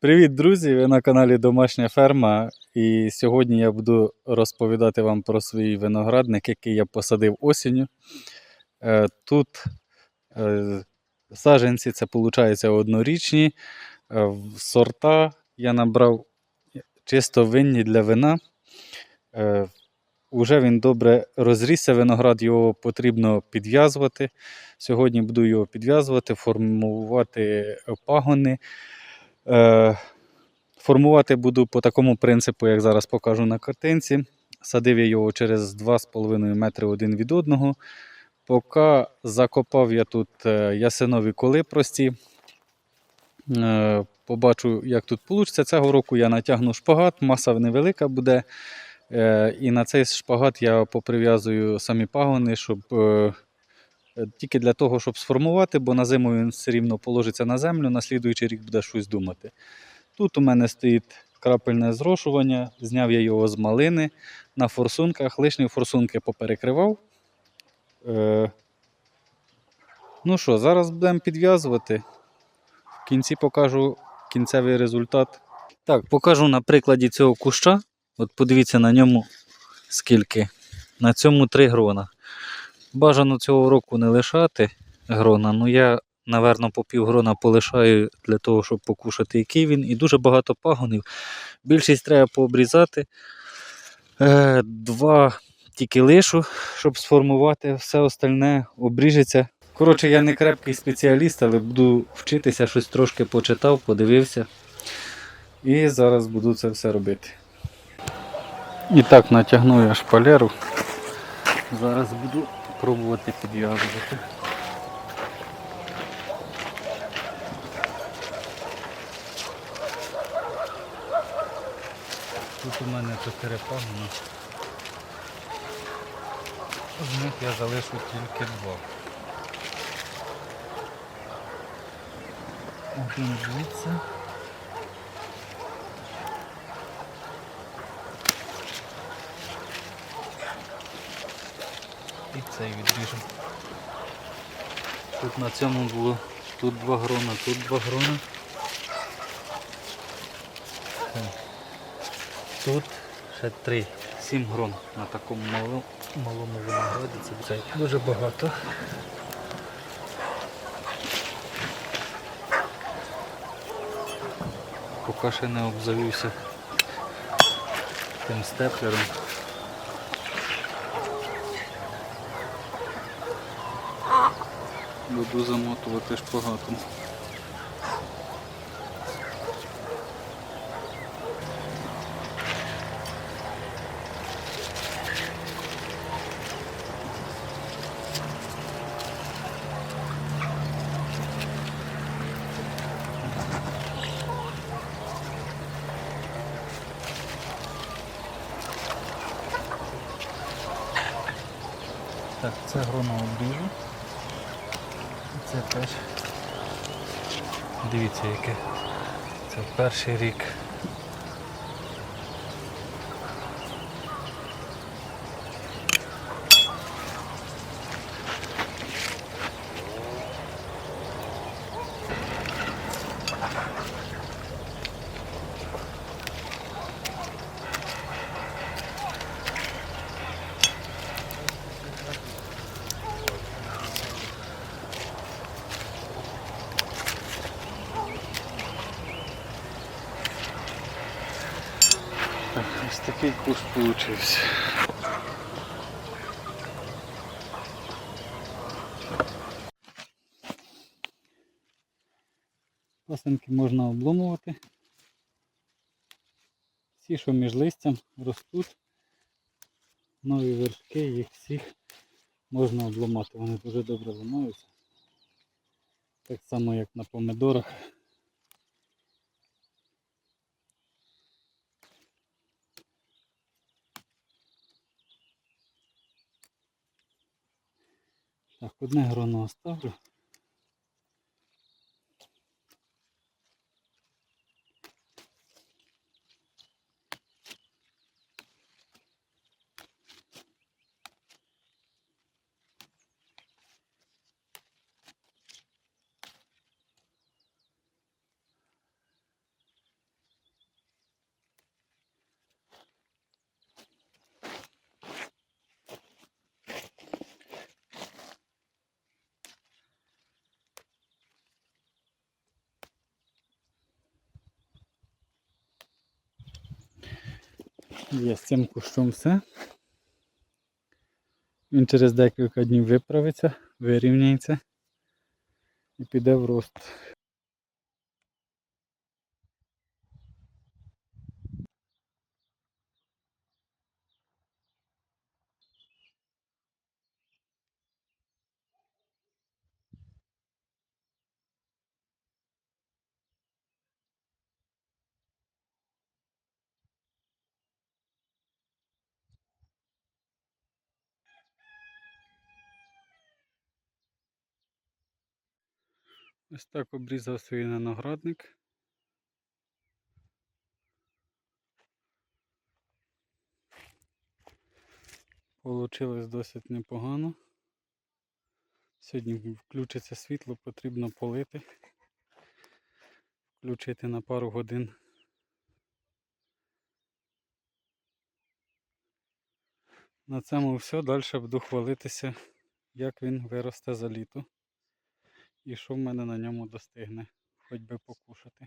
Привіт, друзі! Ви на каналі Домашня ферма. І сьогодні я буду розповідати вам про свій виноградник, який я посадив осінню. Е, Тут е, саджанці, це виходить однорічні. Е, Сорта я набрав чисто винні для вина. Уже він добре розрісся, виноград його потрібно підв'язувати. Сьогодні буду його підв'язувати, формувати пагони. Е, Формувати буду по такому принципу, як зараз покажу на картинці. Садив я його через 2,5 метри один від одного. Поки закопав я тут е, ясинові коли прості. Е, Побачу, як тут вийде. Цього року я натягну шпагат, маса невелика буде. І на цей шпагат я поприв'язую самі пагони, щоб тільки для того, щоб сформувати, бо на зиму він все рівно положиться на землю, на слідуючий рік буде щось думати. Тут у мене стоїть крапельне зрошування, зняв я його з малини на форсунках, лишні форсунки поперекривав. Е, ну що, зараз будемо підв'язувати. В кінці покажу кінцевий результат. Так, покажу на прикладі цього куща. От подивіться на ньому скільки. На цьому три грона. Бажано цього року не лишати грона, ну я, напевно, по півгрона полишаю для того, щоб покушати, який він. І дуже багато пагонів. Більшість треба пообрізати. Е, два тільки лишу, щоб сформувати, все остальне обріжеться. Коротше, я не крепкий спеціаліст, але буду вчитися, щось трошки почитав, подивився. І зараз буду це все робити. І так, натягну я шпалеру. Зараз буду пробувати підв'язувати. Тут у мене чотири пагони. З них я залишу тільки два. Один звідси. Цей відріжемо. Тут на цьому було тут два грона, тут два грона. Тут ще три, сім грон на такому малому, малому винограді. Це дуже багато. Поки ще не обзавівся тим степлером. Буду замотувати шпагатом. Так, це гроно обріжу. Це теж. Дивіться яке. Це перший рік. Так, ось такий куш получився. Пасенки можна обломувати. Всі, що між листям ростуть, нові вершки, їх всіх можна обламати. Вони дуже добре ламаються. Так само як на помидорах. Так, одне гроно оставлю. Є з цим кущом все. Він через декілька днів виправиться, вирівняється і піде в рост. Ось так обрізав свій виноградник. Получилось досить непогано. Сьогодні включиться світло, потрібно полити. Включити на пару годин. На цьому все. Далі буду хвалитися, як він виросте за літо і що в мене на ньому достигне, хоч би покушати.